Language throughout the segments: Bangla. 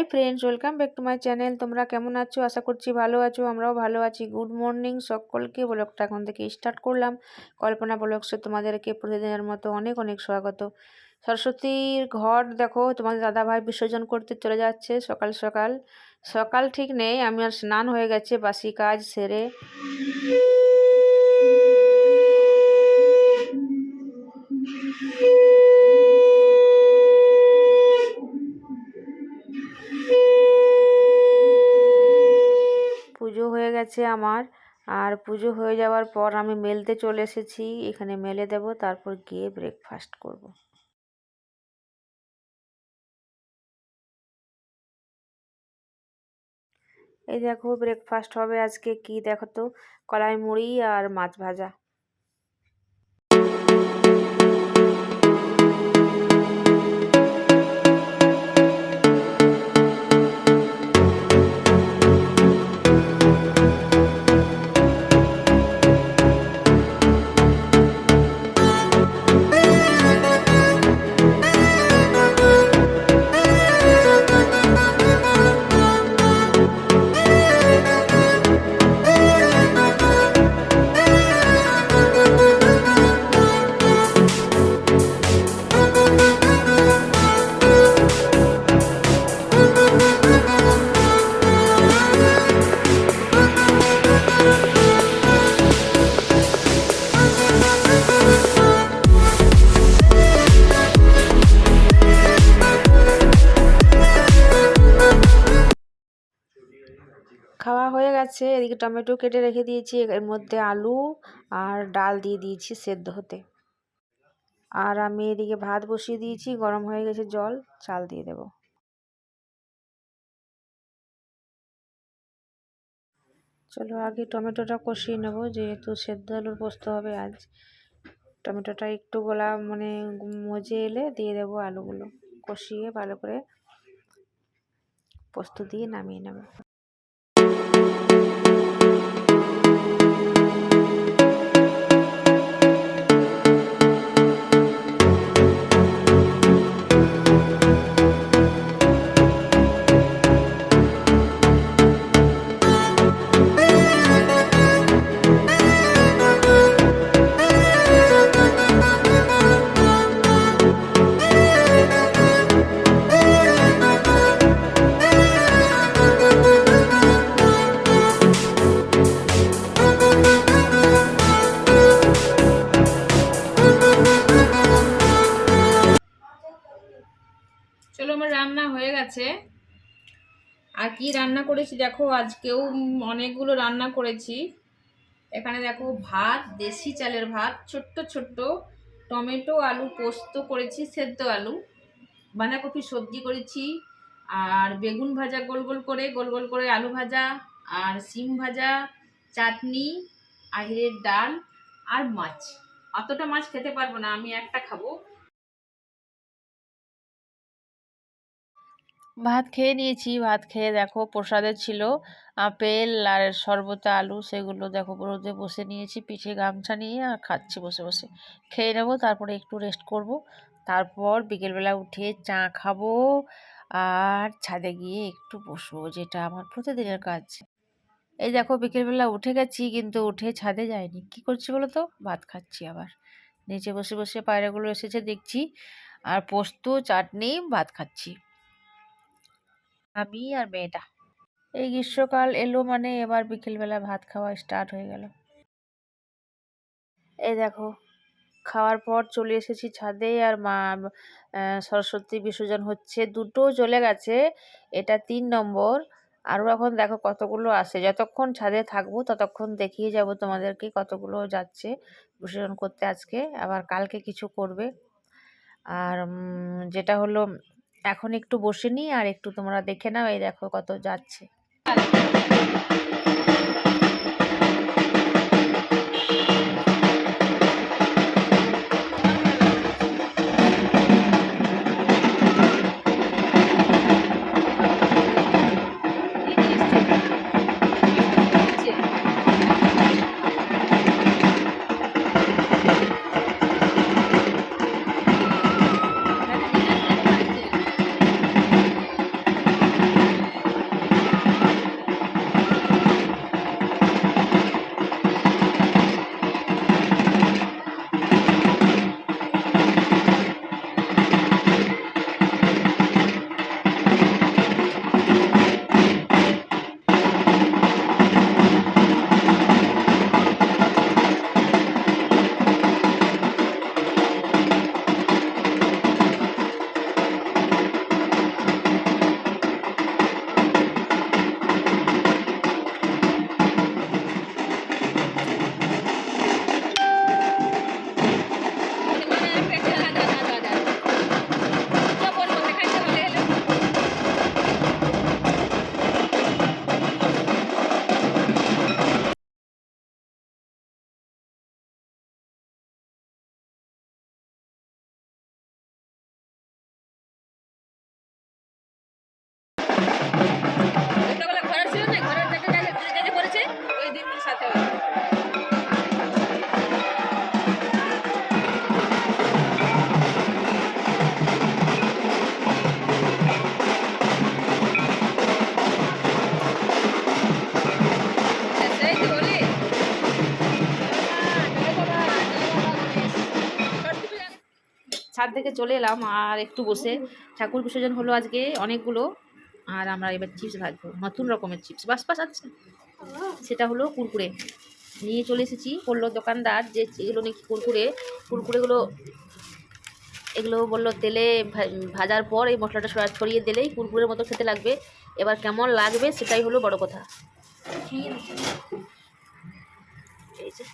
Hi friends, welcome back to my channel. তোমরা কেমন আছো? আশা করছি ভালো আছো, আমরাও ভালো আছি। গুড মর্নিং সকলকে। ব্লগটা এখন থেকে স্টার্ট করলাম। কল্পনা ব্লগসে তোমাদেরকে প্রতিদিনের মতো অনেক অনেক স্বাগত। সরস্বতীর ঘর দেখো, তোমাদের দাদাভাই বিসর্জন করতে চলে যাচ্ছে সকাল সকাল। সকাল ঠিক নেই, আমি আর স্নান হয়ে গেছে, বাসি কাজ সেরে। গেছে আমার। আর পুজো হয়ে যাওয়ার পর আমি মেলতে চলে এসেছি। এখানে মেলে দেব, তারপর গিয়ে ব্রেকফাস্ট করব। এই দেখো ব্রেকফাস্ট হবে আজকে, কি দেখো তো? কলাই মুড়ি আর মাছ ভাজা। গেছে এদিকে টমেটো কেটে রেখে দিয়েছি, এর মধ্যে আলু আর ডাল দিয়ে দিয়েছি সেদ্ধ হতে। আর আমি এদিকে ভাত বসিয়ে দিয়েছি, গরম হয়ে গেছে জল, চাল দিয়ে দেব। চলো আগে টমেটোটা কষিয়ে নেব, যেহেতু সেদ্ধ আলুর পোস্ত হবে আজ। টমেটোটা একটু গোলা মানে মজে এলে দিয়ে দেবো আলুগুলো। কষিয়ে ভালো করে পোস্ত দিয়ে নামিয়ে নেব। গেছে আর কি রান্না করেছি দেখো, আজকেও অনেকগুলো রান্না করেছি। এখানে দেখো ভাত, দেশি চালের ভাত, ছোট্ট ছোট্ট টমেটো, আলু পোস্ত করেছি, সেদ্ধ আলু। বাঁধাকপি সবজি করেছি, আর বেগুন ভাজা গোল গোল করে, গোল গোল করে আলু ভাজা, আর সিম ভাজা, চাটনি, আহিরের ডাল, আর মাছ। অতটা মাছ খেতে পারব না, আমি একটা খাব। ভাত খেয়ে নিয়েছি। ভাত খেয়ে দেখো প্রসাদে ছিল আপেল আর শরবত, আলু সেগুলো দেখো রোদে বসে নিয়েছি, পিঠে গামছা নিয়ে আর খাচ্ছি বসে বসে। খেয়ে নেব, তারপরে একটু রেস্ট করব। তারপর বিকেলবেলা উঠে চা খাব আর ছাদে গিয়ে একটু বসবো, যেটা আমার প্রতিদিনের কাজ। এই দেখো বিকেলবেলা উঠে গেছি, কিন্তু উঠে ছাদে যায়নি কি করছি বলো তো ভাত খাচ্ছি আবার। নিচে বসে বসে পায়রাগুলো এসেছে দেখছি। আর পোস্ত, চাটনি, ভাত খাচ্ছি। আমি আর মেয়েটা। এই গ্রীষ্মকাল এলো মানে এবার বিকেলবেলা ভাত খাওয়া স্টার্ট হয়ে গেল। এই দেখো, খাওয়ার পর চলে এসেছি ছাদে আর মা সরস্বতী বিসর্জন হচ্ছে। দুটো চলে গেছে, এটা তিন নম্বর। আরও এখন দেখো কতগুলো আসে। যতক্ষণ ছাদে থাকব ততক্ষণ দেখিয়ে যাব তোমাদেরকে কতগুলো যাচ্ছে বিসর্জন করতে আজকে। আবার কালকে কিছু করবে। আর যেটা হলো এখন একটু বসে নিই আর একটু তোমরা দেখে নাও এই দেখো কত যাচ্ছে। থেকে চলে এলাম আর একটু বসে। ঠাকুর বিসর্জন হলো আজকে অনেকগুলো। আর আমরা এবার চিপস ভাজবো। নতুন রকমের চিপস বাস বাস আছে সেটা হলো কুরকুরে। নিয়ে চলে এসেছি। বলল দোকানদার যে এগুলো নাকি কুরকুরে। কুরকুরেগুলো, এগুলো বলল তেলে ভাজার পর এই মশলাটা ছড়িয়ে দিলেই কুরকুরের মতো খেতে লাগবে। এবার কেমন লাগবে সেটাই হলো বড় কথা এই যে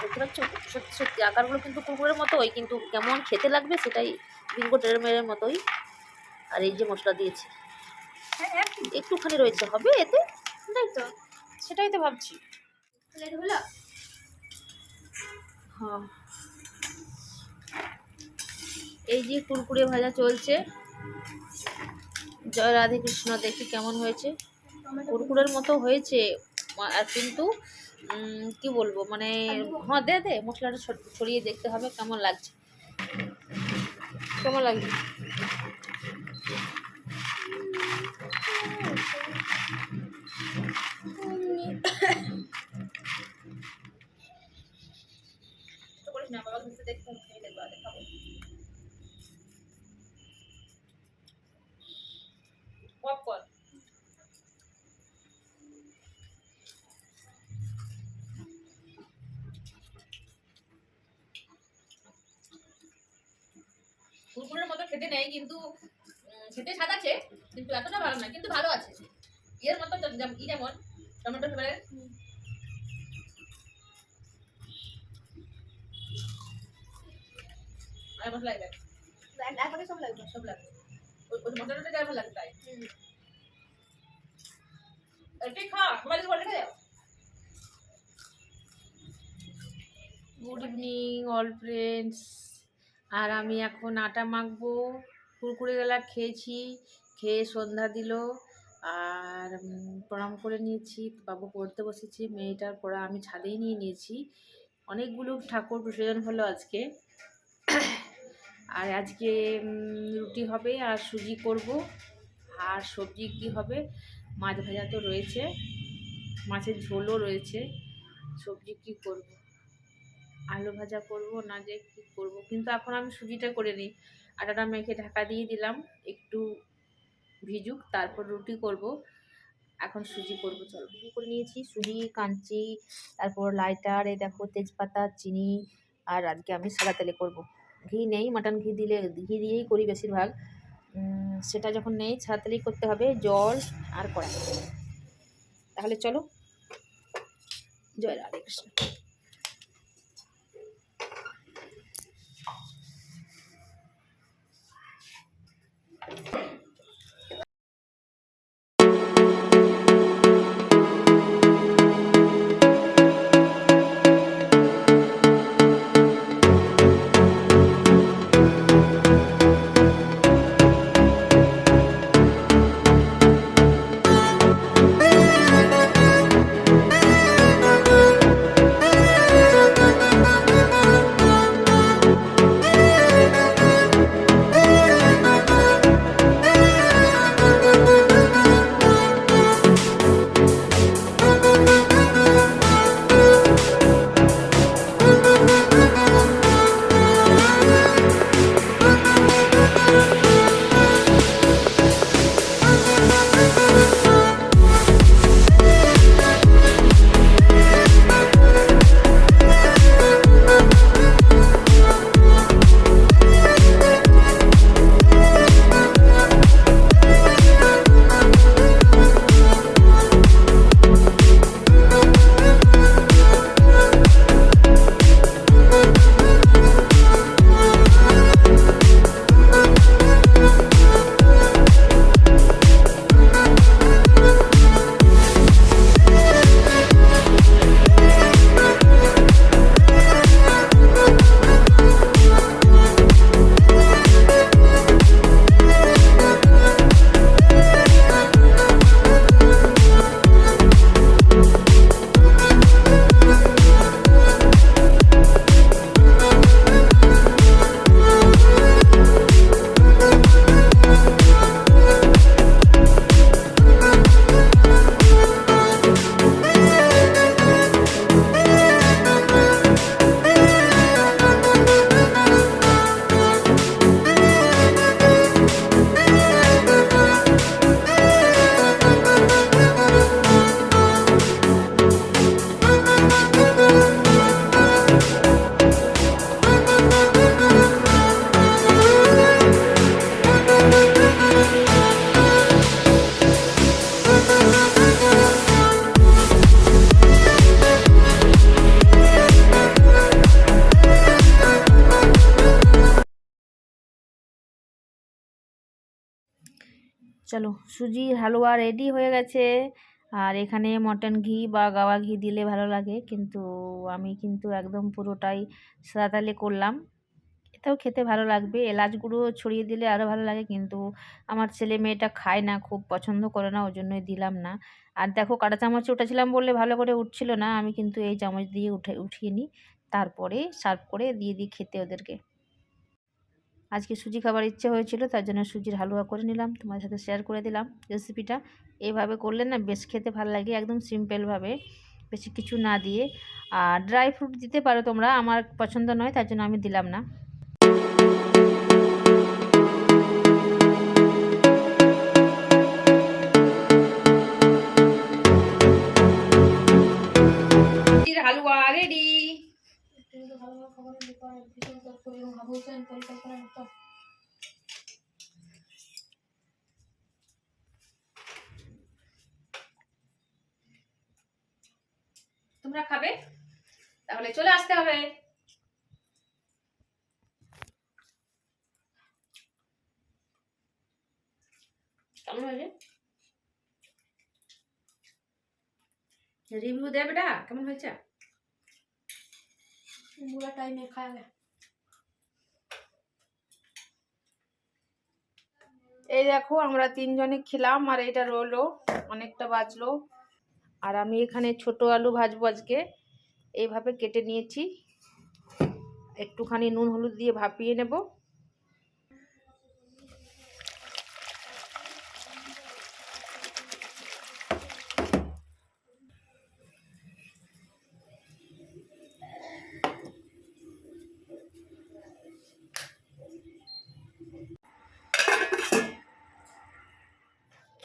দেখতে পাচ্ছ সত্যি সত্যি আকারগুলো কিন্তু কুকুরের মতোই কিন্তু কেমন খেতে লাগবে সেটাই বিঙ্গো টেরমের মতোই। আর এই যে মশলা দিয়েছি একটুখানি রয়েছে হবে এতে? সেটাই তো সেটাই তো ভাবছি। হলো? হ্যাঁ। এই যে কুরকুরে ভাজা চলছে। জয় রাধে কৃষ্ণ দেখি কেমন হয়েছে। কুরকুরের মতো হয়েছে আর কিন্তু কি বলব? মানে হ্যাঁ দে দে মশলাটা ছড়- ছড়িয়ে দেখতে হবে কেমন লাগছে। কেমন লাগছে? না, বাবা ঘুরতে খেতে নেই কিন্তু খেতে স্বাদ আছে কিন্তু এতটা ভালো না কিন্তু ভালো আছে। এর মতো ই যেমন টমেটো ফ্লেভারের। আর মশলা লাগবে সব লাগবে সব লাগবে। ওই ওই মশলাটা যাই ভালো লাগবে তাই। এটাই খা সবাই বলে খাও গুড ইভিনিং অল ফ্রেন্ডস আর আমি এখন আটা মাখবো কুরকুরে গেলা খেয়েছি, খেয়ে সন্ধ্যা দিল, আর প্রণাম করে নিয়েছি, বাবু পড়তে বসেছি, মেয়েটার পড়া আমি ছাদেই নিয়ে নিয়েছি। অনেকগুলো ঠাকুর বিসর্জন হলো আজকে। আর আজকে রুটি হবে আর সুজি করব। আর সবজি কি হবে? মাছ ভাজা তো রয়েছে, মাছের ঝোলও রয়েছে, সবজি কি করব? আলু ভাজা করব, না যে কী করব। কিন্তু এখন আমি সুজিটা করে নিই। আটাটা মেখে ঢাকা দিয়ে দিলাম, একটু ভিজুক, তারপর রুটি করব। এখন সুজি করব, চলো। রুটি করে নিয়েছি, সুজি, কাঞ্চি, তারপর লাইটার, এই দেখো তেজপাতা, চিনি, আর আজকে আমি সাদা তেলে করব। ঘি নেই, মাটন ঘি দিলে, ঘি দিয়েই করি বেশিরভাগ। সেটা যখন নেই সাদা তেলেই করতে হবে, জল আর কড়া তাহলে চলো। জয় রাধে কৃষ্ণ। চলো সুজির হালুয়া রেডি হয়ে গেছে। আর এখানে মটন ঘি বা গাওয়া ঘি দিলে ভালো লাগে, কিন্তু আমি কিন্তু একদম পুরোটাই সাদা তেলে করলাম। এটাও খেতে ভালো লাগবে। এলাচ গুঁড়ো ছড়িয়ে দিলে আরও ভালো লাগে, কিন্তু আমার ছেলে মেয়েটা খায় না, খুব পছন্দ করে না ওই জন্যই দিলাম না। আর দেখো কাটা চামচে উঠেছিলাম বললে ভালো করে উঠছিল না, আমি কিন্তু এই চামচ দিয়ে উঠে, উঠিয়ে নিই। তারপরে সার্ভ করে দিয়ে দিই খেতে ওদেরকে। আজকে সুজি খাবার ইচ্ছে হয়েছিল, তার জন্য সুজির হালুয়া করে নিলাম। তোমার সাথে শেয়ার করে দিলাম রেসিপিটা এভাবে করলে না বেশ খেতে ভালো লাগে, একদম সিম্পলভাবে বেশি কিছু না দিয়ে। আর ড্রাই ফ্রুট দিতে পারো তোমরা, আমার পছন্দ নয়, তার জন্য আমি দিলাম না। গোসল পরিকল্পনা করতে তোমরা খাবে? তাহলে চলে আসতে হবে। কেমন হয়েছে? রিভিউ দেবেটা কেমন হয়েছে? পুরা টাইমে খাওয়া এই দেখো, আমরা তিনজনে খেলাম আর এটা রোলও অনেকটা বাঁচলো আর আমি এখানে ছোট আলু ভাজবো আজকে। এইভাবে কেটে নিয়েছি। একটুখানি নুন হলুদ দিয়ে ভাপিয়ে নেব।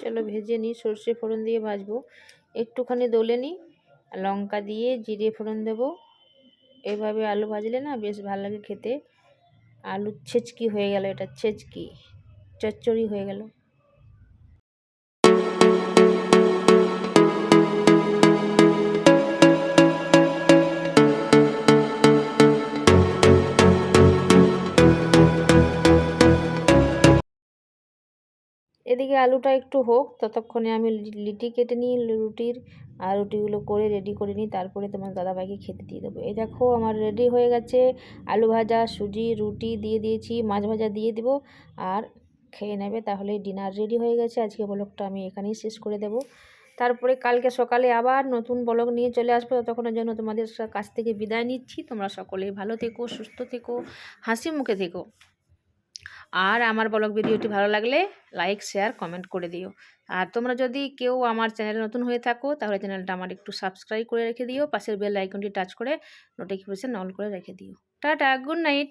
চলো ভেজে নিই, সর্ষে ফোড়ন দিয়ে ভাজবো। একটুখানি দোলে নিই, লঙ্কা দিয়ে জিরে ফোড়ন দেবো। এভাবে আলু ভাজলে না বেশ ভালো লাগে খেতে। আলু ছেচকি হয়ে গেল এটা, ছেচকি, চচ্চড়ি হয়ে গেল। এদিকে আলুটা একটু হোক, ততক্ষণে আমি লিটি কেটে নিই রুটির, আর রুটিগুলো করে রেডি করে নিই, তারপরে তোমার দাদাভাইকে খেতে দিয়ে দেবো। এই দেখো আমার রেডি হয়ে গেছে, আলু ভাজা, সুজি, রুটি দিয়ে দিয়েছি, মাছ ভাজা দিয়ে দিব, আর খেয়ে নেবে, তাহলে ডিনার রেডি হয়ে গেছে। আজকে ব্লগটা আমি এখানেই শেষ করে দেব। তারপরে কালকে সকালে আবার নতুন ব্লগ নিয়ে চলে আসব, ততক্ষণের জন্য তোমাদের কাছ থেকে বিদায় নিচ্ছি। তোমরা সকলেই ভালো থেকো, সুস্থ থেকো, হাসি মুখে থেকো। আর আমার ব্লগ ভিডিওটি ভালো লাগলে লাইক শেয়ার কমেন্ট করে দিও। আর তোমরা যদি কেউ আমার চ্যানেলে নতুন হয়ে থাকো, তাহলে চ্যানেলটা আমার একটু সাবস্ক্রাইব করে রেখে দিও। পাশের বেল আইকনটি টাচ করে নোটিফিকেশান অন করে রেখে দিও। Tata good night